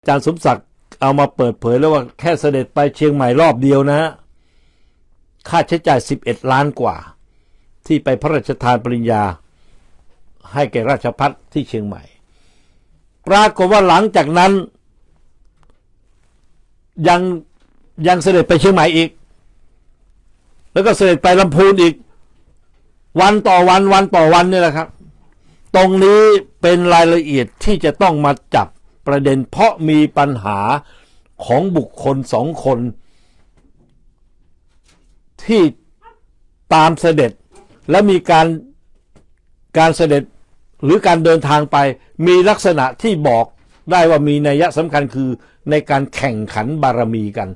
อาจารย์สมศักดิ์เอามาเปิดเผยแล้วว่าแค่เสด็จไปเชียงใหม่รอบเดียวนะ ค่าใช้จ่าย 11 ล้านกว่า ที่ไปพระราชทานปริญญา ให้แก่ราชพัฒที่เชียงใหม่ ปรากฏว่าหลังจากนั้น ยังยังเสด็จไปเชียงใหม่อีก แล้วก็เสด็จไปลำพูนอีก วันต่อวันวันต่อวันนี่แหละครับ ตรงนี้เป็นรายละเอียดที่จะต้องมาจับ ประเด็นเพราะมีปัญหาของบุคคลสองคน ที่ตามเสด็จและมีการการเสด็จหรือการเดินทางไปมีลักษณะที่บอกได้ว่ามีนัยสำคัญคือในการแข่งขันบารมีกัน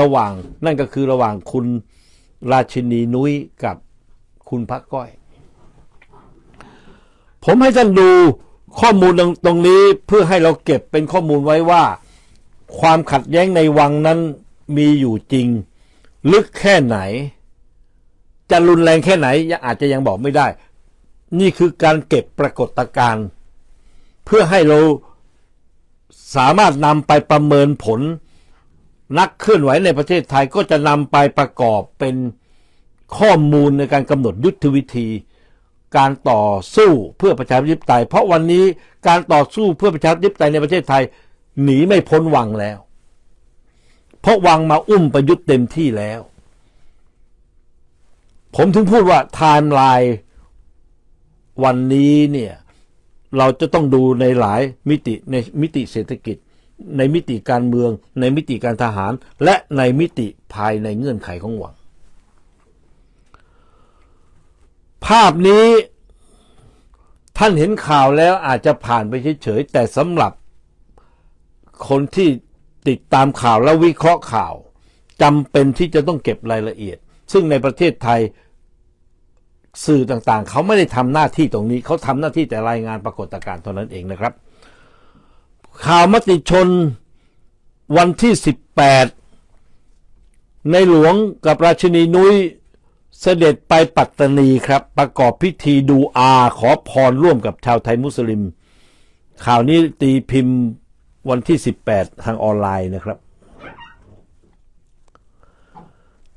ระหว่างนั่นก็คือระหว่างคุณราชินีนุ้ยกับคุณพระก้อย ผมให้ท่านดู ข้อมูลตรงนี้เพื่อให้เราเก็บเป็นข้อมูลไว้ว่า ความขัดแย้งในวังนั้นมีอยู่จริง ลึกแค่ไหน จะรุนแรงแค่ไหนยังอาจจะยังบอกไม่ได้ นี่คือการเก็บปรากฏการณ์เพื่อให้เราสามารถนำไปประเมินผล นักเคลื่อนไหวในประเทศไทยก็จะนำไปประกอบเป็นข้อมูลในการกำหนดยุทธวิธี การต่อสู้เพื่อประชาธิปไตย เพราะวันนี้การต่อสู้เพื่อประชาธิปไตยในประเทศไทย หนีไม่พ้นวังแล้ว เพราะวังมาอุ้มประยุทธ์เต็มที่แล้ว ผมถึงพูดว่าไทม์ไลน์วันนี้เนี่ยเราจะต้องดูในหลายมิติในมิติเศรษฐกิจ ในมิติการเมือง ในมิติการทหาร และในมิติภายในเงื่อนไขของวัง ภาพนี้ท่านเห็นข่าวแล้วอาจจะผ่านไปเฉยๆแต่สำหรับคนที่ติดตามข่าวและวิเคราะห์ข่าวจำเป็นที่จะต้องเก็บรายละเอียด ซึ่งในประเทศไทยสื่อต่างๆ เขาไม่ได้ทำหน้าที่ตรงนี้ เขาทำหน้าที่แต่รายงานปรากฏการณ์เท่านั้นเองนะครับ ข่าวมติชนวันที่ 18 ในหลวงกับราชินีนุ้ย เสด็จไปปัตตานีครับ ประกอบพิธีดูอาขอพรร่วมกับชาวไทยมุสลิม ข่าวนี้ตีพิมพ์วันที่ 18 ทางออนไลน์นะครับ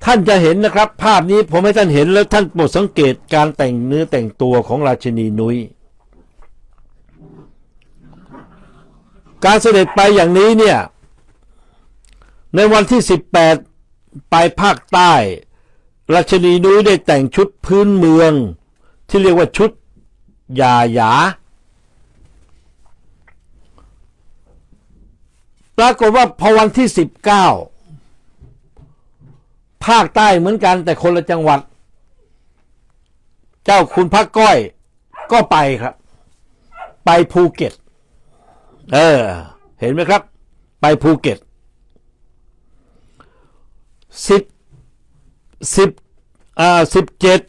ท่านจะเห็นนะครับ ภาพนี้ผมให้ท่านเห็นแล้วท่านโปรดสังเกตการแต่งเนื้อแต่งตัวของราชินีนุ้ยการเสด็จไปอย่างนี้เนี่ย ในวันที่ 18 ไปภาคใต้ ราชนีนุ้ยได้แต่งชุดพื้นเมือง ที่เรียกว่าชุดยาหยาปรากฏว่าพอวันที่19ภาคใต้เหมือนกันแต่คนละจังหวัด เจ้าคุณพักก้อย ก็ไปครับ ไปภูเก็ต เออ เห็นไหมครับ ไปภูเก็ตสิบสิบ อ่าสิบเจ็ด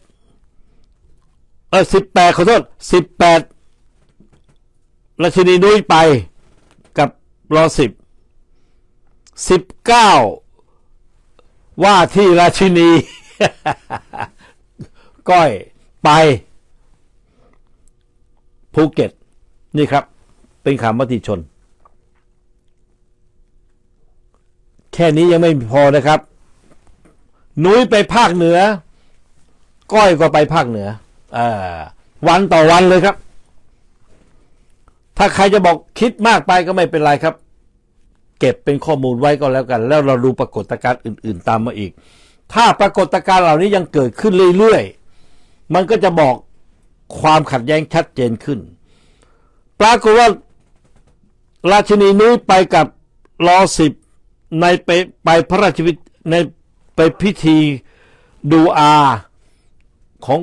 เออสิบแปดขอโทษสิบแปดราชินีนุ้ยไปกับรอสิบสิบเก้าว่าที่ราชินี ก้อยไปภูเก็ต นี่ครับ เป็นข่าวมติชน แค่นี้ยังไม่พอนะครับ นุ้ยไปภาคเหนือ ก้อยก็ไปภาคเหนืออวันต่อวันเลยครับ ถ้าใครจะบอกคิดมากไปก็ไม่เป็นไรครับ เก็บเป็นข้อมูลไว้ก็แล้วกัน แล้วเราดูปรากฏการณ์อื่น ๆ ตามมาอีก ถ้าปรากฏการณ์เหล่านี้ยังเกิดขึ้นเรื่อยๆ มันก็จะบอกความขัดแย้งชัดเจนขึ้น ปรากฏว่าราชินีนุ้ยไปกับรอสิบในไปไปพระราชวิในไปพิธีดูอา ของ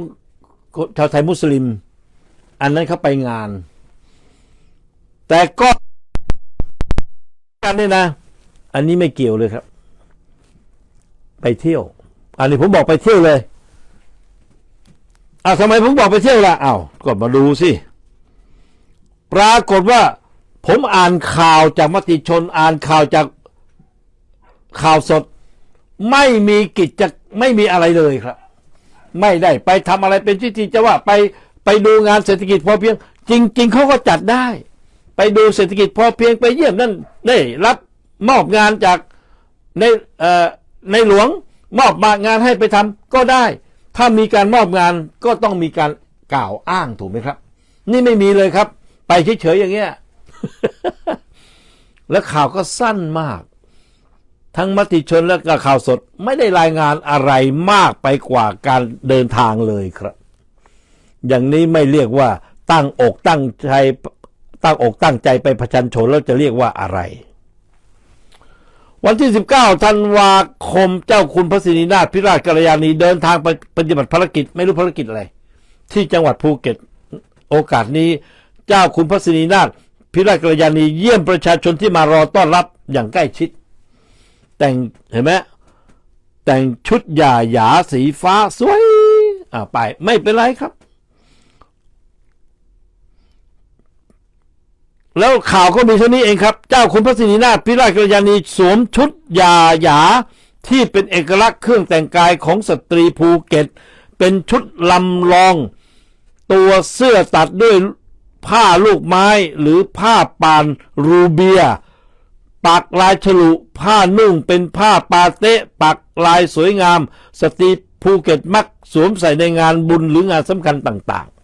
ชาวไทยมุสลิม อันนั้นเขาไปงาน แต่ก็กันเนี่ยนะ อันนี้ไม่เกี่ยวเลยครับ ไปเที่ยว อันนี้ผมบอกไปเที่ยวเลยอ้าวทำไมผมบอกไปเที่ยวล่ะอ้าวก็มาดูสิปรากฏว่า ผมอ่านข่าวจากมติชนอ่านข่าวจากข่าวสด ไม่มีกิจจะไม่มีอะไรเลยครับ ไม่ได้ไปทำอะไรเป็นที่ทีจะว่าไปไปดูงานเศรษฐกิจพอเพียง จริง ๆเขาก็จัดได้ ไปดูเศรษฐกิจพอเพียงไปเยี่ยมนั่นได้รับมอบงานจากในเอ่อในหลวงมอบมางานให้ไปทำก็ได้ ถ้ามีการมอบงานก็ต้องมีการกล่าวอ้างถูกไหมครับ นี่ไม่มีเลยครับ ไปเฉยๆอย่างเงี้ยแล้วข่าวก็สั้นมาก ทั้งมติชนและก็ข่าวสดไม่ได้รายงานอะไรมากไปกว่าการเดินทางเลยครับ อย่างนี้ไม่เรียกว่าตั้งอกตั้งใจตั้งอกตั้งใจไปประชันชนแล้วจะเรียกว่าอะไร วันที่ 19ธันวาคมเจ้าคุณพระศินีนาถพิราชกัลยาณีเดินทางไปปฏิบัติภารกิจไม่รู้ภารกิจอะไร ที่จังหวัดภูเก็ต โอกาสนี้ เจ้าคุณพระศินีนาถพิราชกัลยาณีเยี่ยมประชาชนที่มารอต้อนรับอย่างใกล้ชิด แต่งเห็นไหมแต่งชุดหยาหยาสีฟ้าสวยอ่าไปไม่เป็นไรครับ แล้วข่าวก็มีเท่านี้เองครับ เจ้าคุณพระสินีนาถพิราชกัลยาณีสวมชุดหยาหยาที่เป็นเอกลักษณ์เครื่องแต่งกายของสตรีภูเก็ต เป็นชุดลำลอง ตัวเสื้อตัดด้วยผ้าลูกไม้หรือผ้าปานรูเบีย ปักลายฉลุ ผ้านุ่งเป็นผ้าปาเตะ ปักลายสวยงาม สตรีภูเก็ตมักสวมใส่ในงานบุญหรืองานสำคัญต่างๆ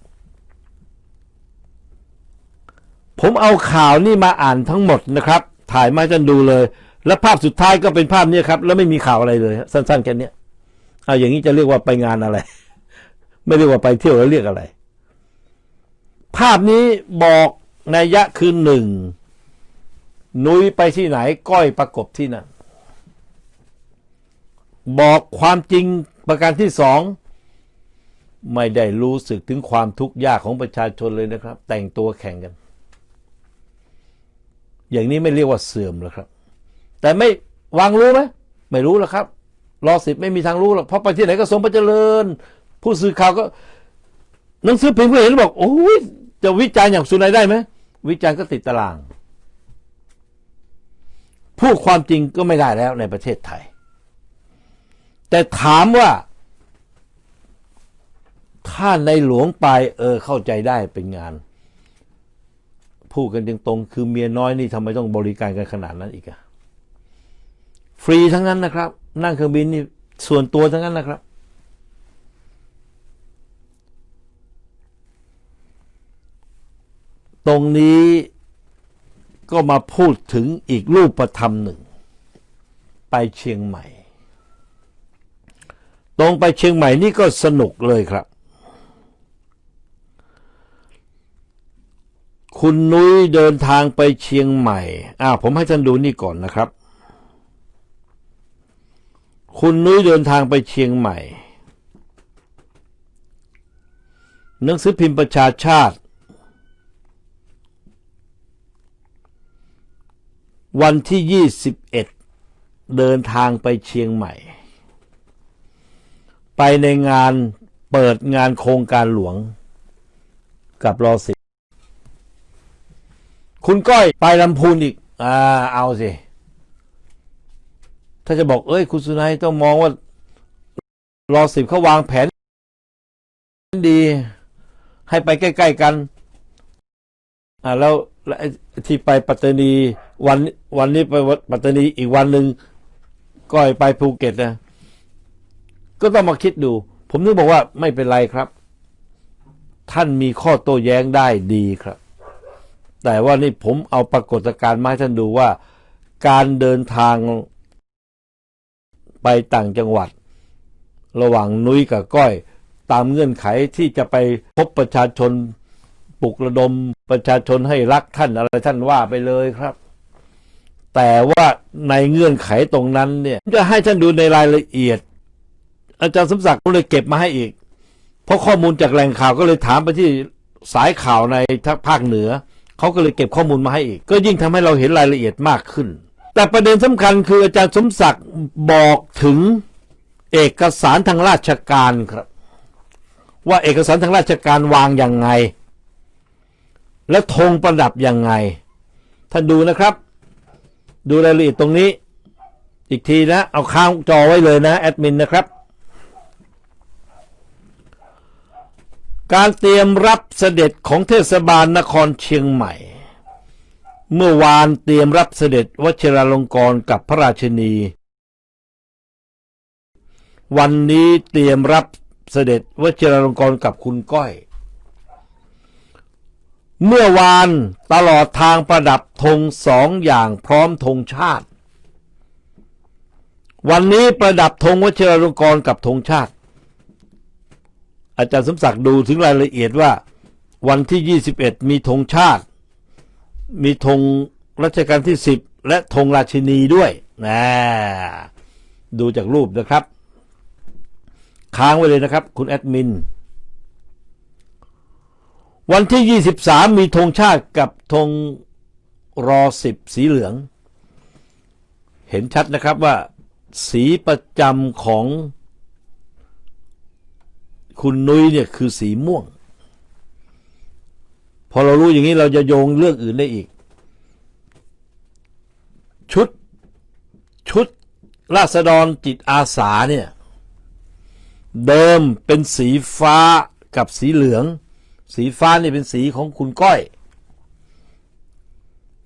ผมเอาข่าวนี่มาอ่านทั้งหมดนะครับ ถ่ายมาให้ท่านดูเลย และภาพสุดท้ายก็เป็นภาพนี้ครับ แล้วไม่มีข่าวอะไรเลย สั้นๆแค่นี้เอาอย่างนี้จะเรียกว่าไปงานอะไร ไม่เรียกว่าไปเที่ยวแล้วเรียกอะไร ภาพนี้บอกนัยยะคือหนึ่ง นุยไปที่ไหนก้อยประกบที่นั่น บอกความจริงประการที่สอง ไม่ได้รู้สึกถึงความทุกข์ยากของประชาชนเลยนะครับ แต่งตัวแข่งกัน อย่างนี้ไม่เรียกว่าเสื่อมหรอกครับ แต่ไม่วางรู้ไหมไม่รู้หรอกครับรอสิบไม่มีทางรู้หรอกเพราะไปที่ไหนก็ทรงพระเจริญ ผู้สื่อข่าวก็ หนังสือพิมพ์ก็เห็นบอกโอ้ยจะวิจารณ์อย่างสุนัยได้ไหมวิจารณ์ก็ติดตาราง พูดความจริงก็ไม่ได้แล้วในประเทศไทย แต่ถามว่า ถ้าในหลวงไปเออเข้าใจได้เป็นงาน พูดกันตรงๆคือเมียน้อยนี่ทำไมต้องบริการกันขนาดนั้นอีกอะฟรีทั้งนั้นนะครับ นั่งเครื่องบินนี่ส่วนตัวทั้งนั้นนะครับ ตรงนี้ ก็มาพูดถึงอีกรูปธรรมหนึ่ง ไปเชียงใหม่ ตรงไปเชียงใหม่นี่ก็สนุกเลยครับ คุณนุ้ยเดินทางไปเชียงใหม่อ้าวผมให้ท่านดูนี่ก่อนนะครับ คุณนุ้ยเดินทางไปเชียงใหม่หนังสือพิมพ์ประชาชาติ วันที่ 21 เดินทางไปเชียงใหม่ ไปในงานเปิดงานโครงการหลวงกับรอสิบคุณก้อยไปลำพูนอีก อ่า เอาสิ ถ้าจะบอก เอ้ย คุณสุนัยต้องมองว่า รอสิบเขาวางแผน ดี ให้ไปใกล้ ๆ กัน อ่า แล้ว แล้วไอ้ที่ไปปัตตานีวันวันนี้ไปปัตตานีอีกวันหนึ่งก้อยไปภูเก็ตนะ ก็ต้องมาคิดดู ผมนึกบอกว่าไม่เป็นไรครับ ท่านมีข้อโต้แย้งได้ดีครับ แต่ว่านี่ผมเอาปรากฏการณ์มาให้ท่านดูว่า การเดินทางไปต่างจังหวัด ระหว่างนุ้ยกับก้อย ตามเงื่อนไขที่จะไปพบประชาชน ปลุกระดมประชาชนให้รักท่านอะไรท่านว่าไปเลยครับ แต่ว่าในเงื่อนไขตรงนั้นเนี่ย จะให้ท่านดูในรายละเอียด อาจารย์สมศักดิ์ก็เลยเก็บมาให้อีก เพราะข้อมูลจากแหล่งข่าวก็เลยถามไปที่สายข่าวในภาคเหนือ เขาก็เลยเก็บข้อมูลมาให้อีก ก็ยิ่งทำให้เราเห็นรายละเอียดมากขึ้น แต่ประเด็นสำคัญคืออาจารย์สมศักดิ์บอกถึงเอกสารทางราชการครับ ว่าเอกสารทางราชการวางยังไง และธงประดับยังไง ท่านดูนะครับ ดูรายละเอียดตรงนี้ อีกทีนะ เอาค้างจอไว้เลยนะ แอดมินนะครับ การเตรียมรับเสด็จของเทศบาลนครเชียงใหม่ เมื่อวานเตรียมรับเสด็จวชิราลงกรณ์กับพระราชนี วันนี้เตรียมรับเสด็จวชิราลงกรณ์กับคุณก้อย เมื่อวานตลอดทางประดับธงสองอย่างพร้อมธงชาติ วันนี้ประดับธงวชิราลงกรณ์กับธงชาติ อาจารย์สมศักดิ์ดูถึงรายละเอียดว่า วันที่ 21 มีธงชาติ มีธงรัชกาลที่ 10 และธงราชินีด้วยนะดูจากรูปนะครับ ค้างไว้เลยนะครับ คุณแอดมิน วันที่ 23 มีธงชาติกับธงรอสิบสีเหลือง เห็นชัดนะครับว่า สีประจำของคุณนุ้ยเนี่ยคือสีม่วง พอเรารู้อย่างนี้เราจะโยงเรื่องอื่นได้อีก ชุด ชุดราษฎรจิตอาสาเนี่ย เดิมเป็นสีฟ้ากับสีเหลือง สีฟ้านี่เป็นสีของคุณก้อย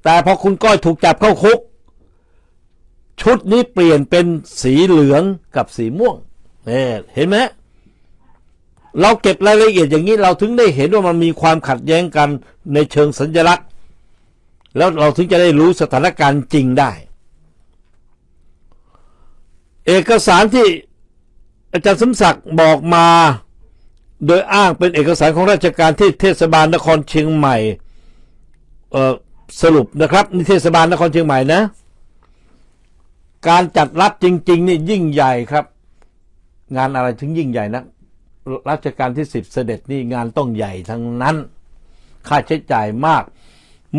แต่พอคุณก้อยถูกจับเข้าคุก ชุดนี้เปลี่ยนเป็นสีเหลืองกับสีม่วงเนี่เห็นไหมเราเก็บรายละเอียดอย่างนี้เราถึงได้เห็นว่ามันมีความขัดแย้งกันในเชิงสัญลักษณ์ แล้วเราถึงจะได้รู้สถานการณ์จริงได้ เอกสารที่อาจารย์สมศักดิ์บอกมา โดยอ้างเป็นเอกสารของราชการที่เทศบาลนครเชียงใหม่สรุปนะครับนี่เทศบาลนครเชียงใหม่นะ การจัดรับจริง ๆ นี่ยิ่งใหญ่ครับ งานอะไรถึงยิ่งใหญ่นะรัชกาลที่สิบเสด็จนี่งานต้องใหญ่ทั้งนั้น ค่าใช้จ่ายมาก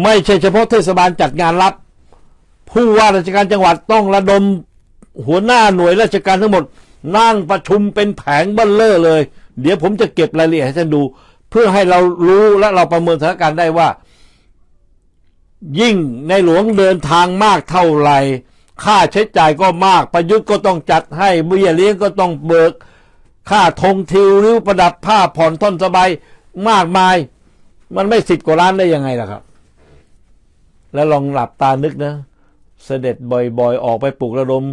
ไม่ใช่เฉพาะเทศบาลจัดงานรับ ผู้ว่าราชการจังหวัดต้องระดมหัวหน้าหน่วยราชการทั้งหมด นั่งประชุมเป็นแผงเบัลเลอร์เลย เดี๋ยวผมจะเก็บรายละเอียดให้ท่านดู เพื่อให้เรารู้และเราประเมินสถานการณ์ได้ว่า ยิ่งในหลวงเดินทางมากเท่าไหร่ค่าใช้จ่ายก็มากประยุทธ์ก็ต้องจัดให้เบี้ยเลี้ยงก็ต้องเบิก ค่าธงทิวริ้วประดับผ้าผ่อนท่อนสบายมากมาย มันไม่สิบกว่าล้านได้ยังไงล่ะครับ แล้วลองหลับตานึกนะ เสด็จบ่อยๆ ออกไปปลุกระดม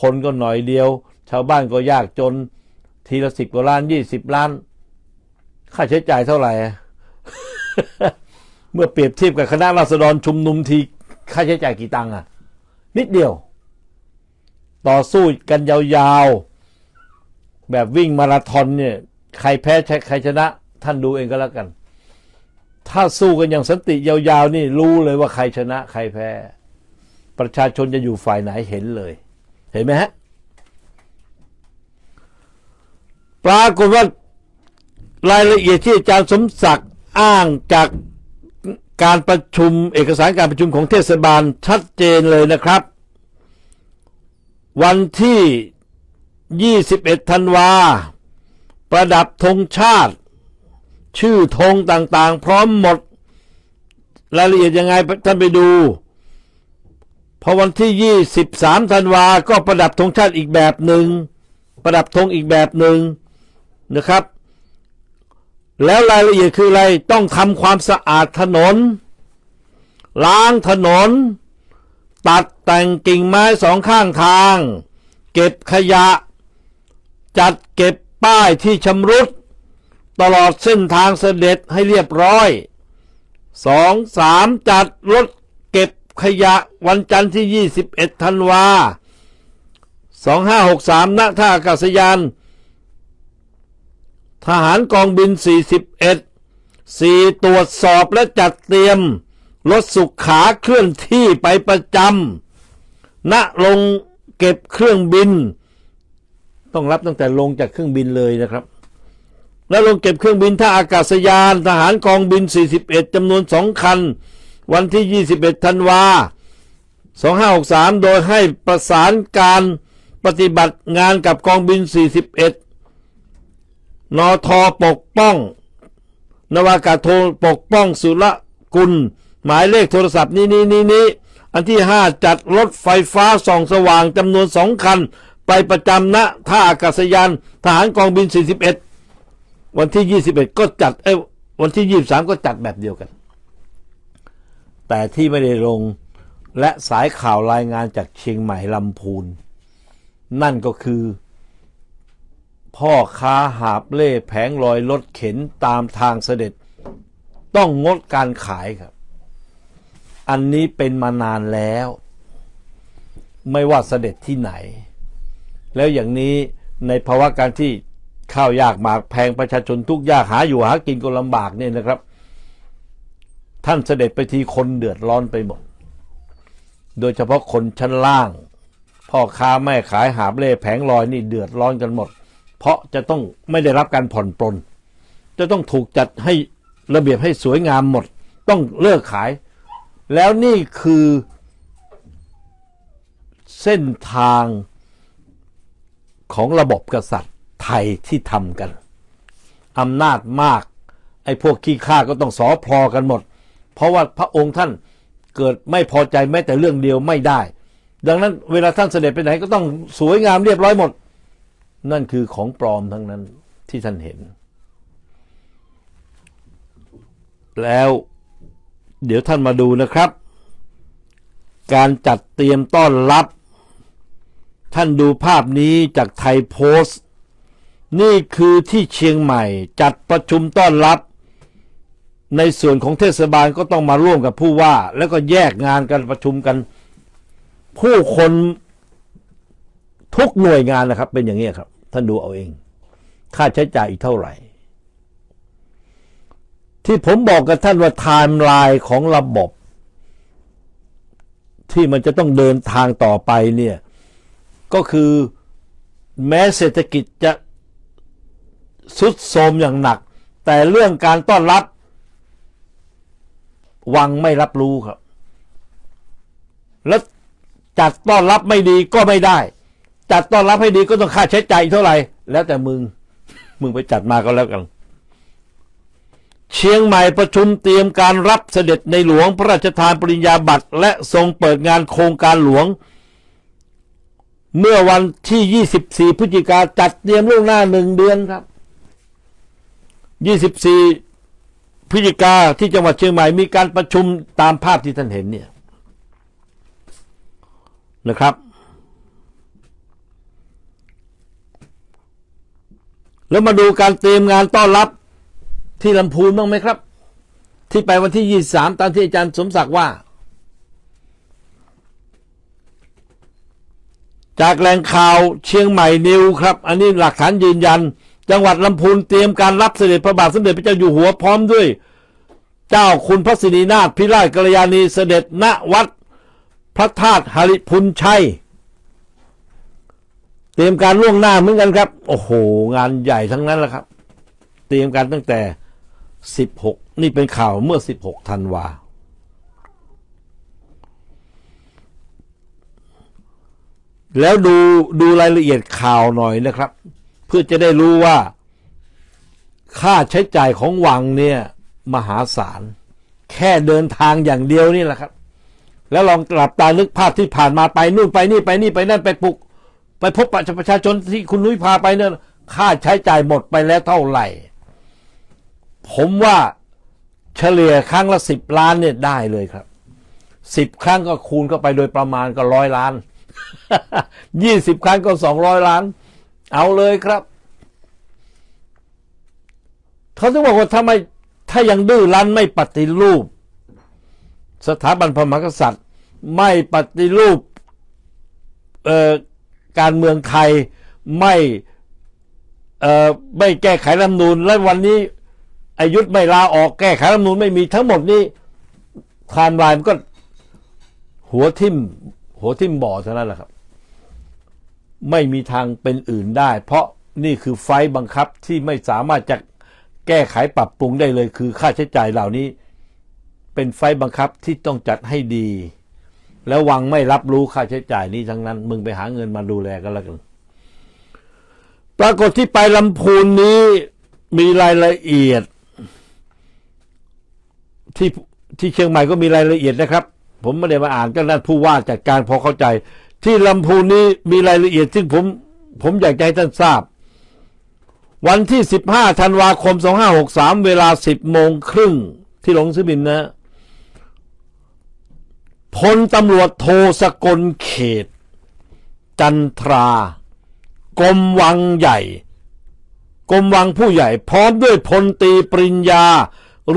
คนก็หน่อยเดียว ชาวบ้านก็ยากจน ทีละสิบกว่าล้านยี่สิบล้าน ค่าใช้จ่ายเท่าไหร่ เมื่อเปรียบเทียบกับคณะราษฎรชุมนุมทีค่าใช้จ่ายกี่ตังค์อะนิดเดียว ต่อสู้กันยาวๆ แบบวิ่งมาราธอนเนี่ย ใครแพ้ใครชนะ ท่านดูเองก็แล้วกัน ถ้าสู้กันอย่างสันติยาวๆ นี่รู้เลยว่าใครชนะ ใครแพ้ ประชาชนจะอยู่ฝ่ายไหนเห็นเลย เห็นไหมฮะ ปรากฏว่ารายละเอียดที่อาจารย์สมศักดิ์อ้างจากการประชุมเอกสารการประชุมของเทศบาลชัดเจนเลยนะครับ วันที่ 21 ธันวา ประดับธงชาติ ชื่อธงต่างๆ พร้อมหมด รายละเอียดยังไงท่านไปดู พอวันที่ 23 ธันวา ก็ประดับธงชาติอีกแบบหนึ่ง ประดับธงอีกแบบหนึ่ง นะครับ แล้วรายละเอียดคืออะไรต้องทำความสะอาดถนน ล้างถนน ตัดแต่งกิ่งไม้สองข้างทาง เก็บขยะ จัดเก็บป้ายที่ชำรุด ตลอดเส้นทางเสด็จให้เรียบร้อยสองสามจัดรถเก็บขยะวันจันทร์ที่ 21ธันวา2563ณท่าอากาศยาน ทหารกองบิน 41 4 ตรวจสอบและจัดเตรียมรถสุขขาเคลื่อนที่ไปประจำณลงเก็บเครื่องบิน ต้องรับตั้งแต่ลงจากเครื่องบินเลยนะครับ แล้วลงเก็บเครื่องบินท่าอากาศยาน ทหารกองบิน 41จำนวน 2 คัน วันที่ 21 ธันวา 2563 โดยให้ประสานการปฏิบัติงานกับกองบิน 41 นอทอปกป้อง นวากาศโทปกป้องสุรกุล หมายเลขโทรศัพท์นี้นี้นี้นี้อันที่ 5 จัดรถไฟฟ้าส่องสว่างจำนวนสองคัน ไปประจำณท่าอากาศยานทหารกองบิน 41 วันที่ 21 ก็จัดเอ้วันที่ 23 ก็จัดแบบเดียวกัน แต่ที่ไม่ได้ลงและสายข่าวรายงานจากเชียงใหม่ลำพูน นั่นก็คือ พ่อค้าหาบเล่แผงลอยรถเข็นตามทางเสด็จ ต้องงดการขายครับ อันนี้เป็นมานานแล้ว ไม่ว่าเสด็จที่ไหน แล้วอย่างนี้ในภาวะการที่ข้าวยากหมากแพงประชาชนทุกยากหาอยู่หากินก็ลำบากเนี่ยนะครับ ท่านเสด็จไปทีคนเดือดร้อนไปหมด โดยเฉพาะคนชั้นล่าง พ่อค้าแม่ขายหาบเล่แผงลอยนี่เดือดร้อนกันหมด เพราะจะต้องไม่ได้รับการผ่อนปลน จะต้องถูกจัดให้ระเบียบให้สวยงามหมด ต้องเลิกขาย แล้วนี่คือเส้นทางของระบบกษัตริย์ไทยที่ทำกันอำนาจมาก ไอ้พวกขี้ข้าก็ต้องสอพลอกันหมด เพราะว่าพระองค์ท่านเกิดไม่พอใจแม้แต่เรื่องเดียวไม่ได้ ดังนั้นเวลาท่านเสด็จไปไหนก็ต้องสวยงามเรียบร้อยหมด นั่นคือของปลอมทั้งนั้นที่ท่านเห็น แล้วเดี๋ยวท่านมาดูนะครับ การจัดเตรียมต้อนรับ ท่านดูภาพนี้จากไทยโพสต์ นี่คือที่เชียงใหม่ จัดประชุมต้อนรับ ในส่วนของเทศบาลก็ต้องมาร่วมกับผู้ว่า แล้วก็แยกงานกันประชุมกัน ผู้คนทุกหน่วยงานนะครับ เป็นอย่างนี้ครับ ท่านดูเอาเอง ค่าใช้จ่ายอีกเท่าไหร่ ที่ผมบอกกับท่านว่าไทม์ไลน์ของระบบ ที่มันจะต้องเดินทางต่อไปเนี่ย ก็คือแม้เศรษฐกิจจะสุดโทรมอย่างหนัก แต่เรื่องการต้อนรับ วังไม่รับรู้ครับ แล้วจัดต้อนรับไม่ดีก็ไม่ได้ จัดต้อนรับให้ดีก็ต้องค่าใช้จ่ายเท่าไหร่ แล้วแต่มึง มึงไปจัดมาก็แล้วกัน เชียงใหม่ประชุมเตรียมการรับเสด็จในหลวงพระราชทานปริญญาบัตร และทรงเปิดงานโครงการหลวง เมื่อวันที่ 24 พฤศจิกาจัดเตรียมล่วงหน้าหนึ่งเดือนครับ 24 พฤศจิกาที่จังหวัดเชียงใหม่มีการประชุมตามภาพที่ท่านเห็นเนี่ยนะครับ แล้วมาดูการเตรียมงานต้อนรับที่ลำพูนบ้างไหมครับ ที่ไปวันที่23ตามที่อาจารย์สมศักดิ์ว่า จากแหล่งข่าวเชียงใหม่นิวครับ อันนี้หลักฐานยืนยัน จังหวัดลำพูนเตรียมการรับเสด็จพระบาทสมเด็จพระเจ้าอยู่หัวพร้อมด้วย เจ้าคุณพระสินีนาถพิราชกัลยาณีเสด็จณวัดพระธาตุหริพุนชัย เตรียมการล่วงหน้าเหมือนกันครับ โอ้โห งานใหญ่ทั้งนั้นแหละครับ เตรียมการตั้งแต่ 16 นี่เป็นข่าวเมื่อ 16ธันวาแล้วดูดูรายละเอียดข่าวหน่อยนะครับ เพื่อจะได้รู้ว่า ค่าใช้จ่ายของวังเนี่ย มหาศาล แค่เดินทางอย่างเดียวนี่แหละครับ แล้วลองกลับตานึกภาพที่ผ่านมาไปนู่นไปนี่ไปนี่ไปนั่นไปปลุก ไปพบประชาชนที่คุณนุ้ยพาไปเนี่ยค่าใช้จ่ายหมดไปแล้วเท่าไหร่ ผมว่าเฉลี่ยครั้งละสิบล้านเนี่ยได้เลยครับสิบครั้งก็คูณเข้าไปโดยประมาณก็ร้อยล้านยี่สิบครั้งก็สองร้อยล้าน เอาเลยครับเขาถึงบอกว่าถ้าไม่ถ้ายังดื้อรั้นไม่ปฏิรูป สถาบันพระมหากษัตริย์ ไม่ปฏิรูปเอ่อ การเมืองไทยไม่ไม่แก้ไขรัฐมนูญและวันนี้อายุทธไม่ลาออกแก้ไขรัฐมนูญไม่มีทั้งหมดนี้ไทม์ไลน์มันก็หัวทิ่มหัวทิ่มบ่อเท่านั้นแหละครับ ไม่มีทางเป็นอื่นได้ เพราะนี่คือไฟบังคับที่ไม่สามารถจะแก้ไขปรับปรุงได้เลย คือค่าใช้จ่ายเหล่านี้ เป็นไฟบังคับที่ต้องจัดให้ดี แล้ววังไม่รับรู้ค่าใช้จ่ายนี้ทั้งนั้น มึงไปหาเงินมาดูแลกันแล้วกัน ปรากฏที่ไปลำพูนนี้มีรายละเอียด ที่ที่เชียงใหม่ก็มีรายละเอียดนะครับ ผมไม่ได้มาอ่านก็นั่นผู้ว่าจัดการพอเข้าใจ ที่ลำพูนนี้มีรายละเอียด ซึ่งผมผมอยากจะให้ท่านทราบ วันที่ 15ธันวาคม 2563 เวลา 10โมงครึ่งที่หลงซื้อบินนะ พลตำรวจโทสกลเขต จันทรากรมวังใหญ่กรมวังผู้ใหญ่ พร้อมด้วยพลตีปริญญา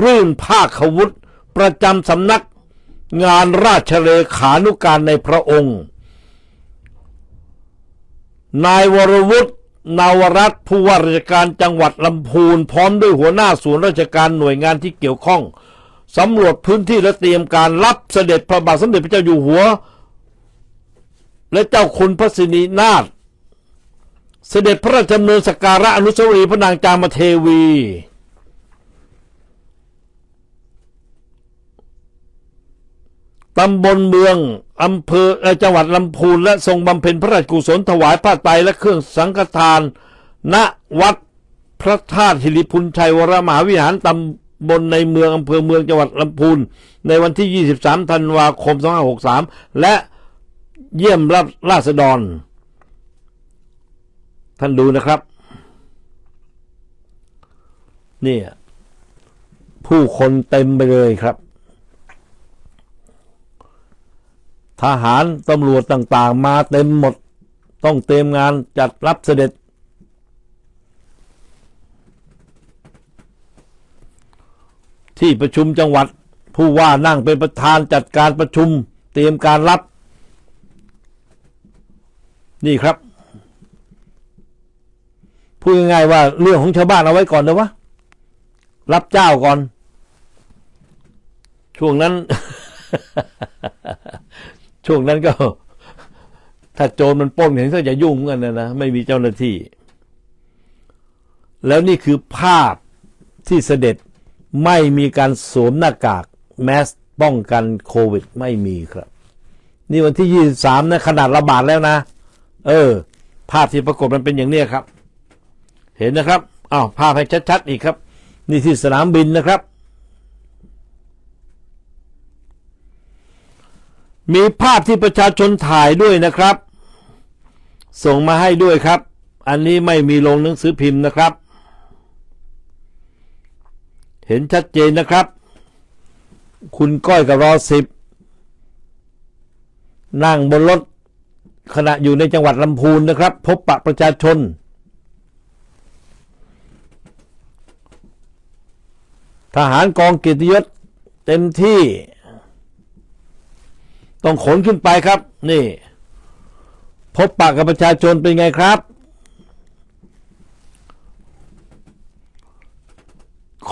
รื่นภาควุฒิประจำสำนัก งานราชเลขานุการในพระองค์ นายวรวุฒินาวรัตผู้ว่าราชการจังหวัดลำพูน พร้อมด้วยหัวหน้าส่วนราชการหน่วยงานที่เกี่ยวข้อง สำรวจพื้นที่และเตรียมการรับเสด็จพระบาทสมเด็จพระเจ้าอยู่หัว และเจ้าคุณพระสินีนาถเสด็จพระราชดำเนินสกการะอนุสาวรีย์พระนางจามเทวี ตำบลเมืองอำเภอเอ่อจังหวัดลำพูนและทรงบำเพ็ญพระราชกุศลถวายผ้าไตรและเครื่องสังฆทาน ณวัดพระธาตุหิริพุนชัยวรมหาวิหารตำ บลในเมืองอำเภอเมืองจังหวัดลำพูนในวันที่ 23 ธันวาคม 2563 และเยี่ยมราราษฎร ท่านดูนะครับเนี่ยผู้คนเต็มไปเลยครับ ทหารตำรวจต่างๆ มาเต็มหมด ต้องเตรียมงานจัดรับเสด็จ ที่ประชุมจังหวัด ผู้ว่านั่งเป็นประธานจัดการประชุม เตรียมการรับ นี่ครับพูดง่ายๆว่าเรื่องของชาวบ้านเอาไว้ก่อนนะวะรับเจ้าก่อน ช่วงนั้น ช่วงนั้นก็ ถ้าโจรมันปล้นเห็นก็จะยุ่งกันนะนะไม่มีเจ้าหน้าที่ แล้วนี่คือภาพที่เสด็จ ไม่มีการสวมหน้ากากแมสป้องกันโควิดไม่มีครับ นี่วันที่23นะขนาดระบาดแล้วนะ เออ ภาพที่ปรากฏมันเป็นอย่างเนี้ยครับ เห็นนะครับอ้าวภาพให้ชัดๆอีกครับ นี่ที่สนามบินนะครับ มีภาพที่ประชาชนถ่ายด้วยนะครับ ส่งมาให้ด้วยครับ อันนี้ไม่มีลงหนังสือพิมพ์นะครับ เห็นชัดเจนนะครับ คุณก้อยกับรอสิบนั่งบนรถขณะอยู่ในจังหวัดลำพูนนะครับ พบปะประชาชน ทหารกองเกียรติยศเต็มที่ ต้องขนขึ้นไปครับ นี่ พบปะกับประชาชนเป็นไงครับ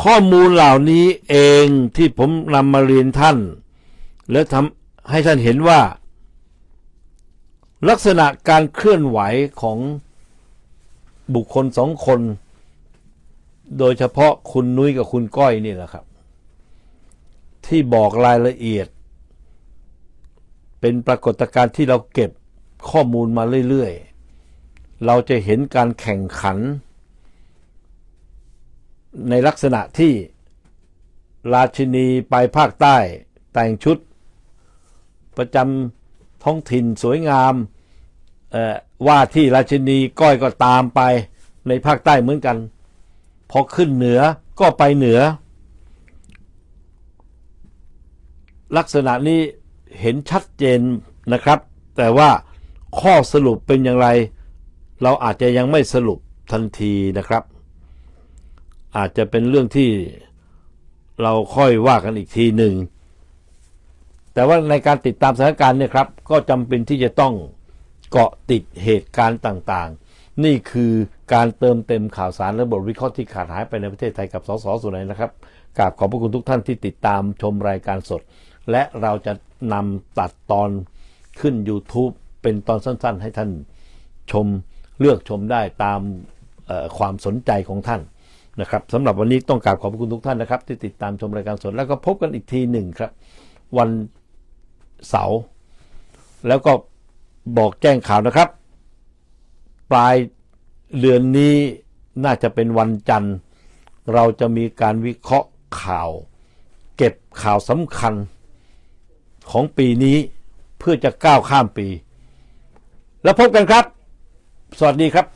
ข้อมูลเหล่านี้เองที่ผมนำมาเรียนท่าน และทำให้ท่านเห็นว่า ลักษณะการเคลื่อนไหวของบุคคลสองคน โดยเฉพาะคุณนุ้ยกับคุณก้อยนี่แหละครับ ที่บอกรายละเอียด เป็นปรากฏการณ์ที่เราเก็บข้อมูลมาเรื่อย ๆ เราจะเห็นการแข่งขัน ในลักษณะที่ราชินีไปภาคใต้แต่งชุด ประจำท้องถิ่นสวยงามว่าที่ราชินีก้อยก็ตามไปในภาคใต้เหมือนกัน พอขึ้นเหนือก็ไปเหนือ ลักษณะนี้เห็นชัดเจนนะครับ แต่ว่าข้อสรุปเป็นอย่างไร เราอาจจะยังไม่สรุปทันทีนะครับ อาจจะเป็นเรื่องที่เราค่อยว่ากันอีกทีหนึ่ง แต่ว่าในการติดตามสถานการณ์เนี่ยครับ ก็จำเป็นที่จะต้องเกาะติดเหตุการณ์ต่างๆ นี่คือการเติมเต็มข่าวสารและบทวิเคราะห์ที่ขาดหายไปในประเทศไทยกับสสส่วนไหนนะครับกราบขอบพระคุณทุกท่านที่ติดตามชมรายการสด และเราจะนำตัดตอนขึ้น YouTube เป็นตอนสั้นๆ ให้ท่านชมเลือกชมได้ตามความสนใจของท่าน นะครับสำหรับวันนี้ต้องกราบขอบพระคุณทุกท่านนะครับ ที่ติดตามชมรายการสดแล้วก็พบกันอีกทีหนึ่งครับ วันเสาร์แล้วก็บอกแจ้งข่าวนะครับ ปลายเดือนนี้น่าจะเป็นวันจันทร์ เราจะมีการวิเคราะห์ข่าว เก็บข่าวสำคัญของปีนี้เพื่อจะก้าวข้ามปี แล้วพบกันครับ สวัสดีครับ